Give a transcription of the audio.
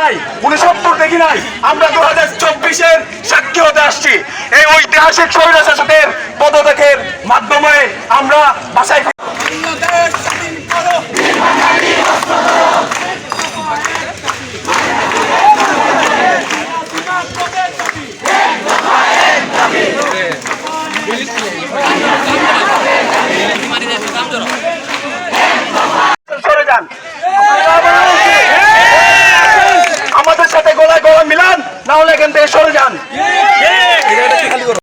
নাই, উনসত্তর দেখি আমরা দু হাজার চব্বিশের সাক্ষী হতে আসছি। এই ঐতিহাসিক স্বৈরাচারের পদত্যাগের মাধ্যমে আমরা বাসায় থেকে সরে যান।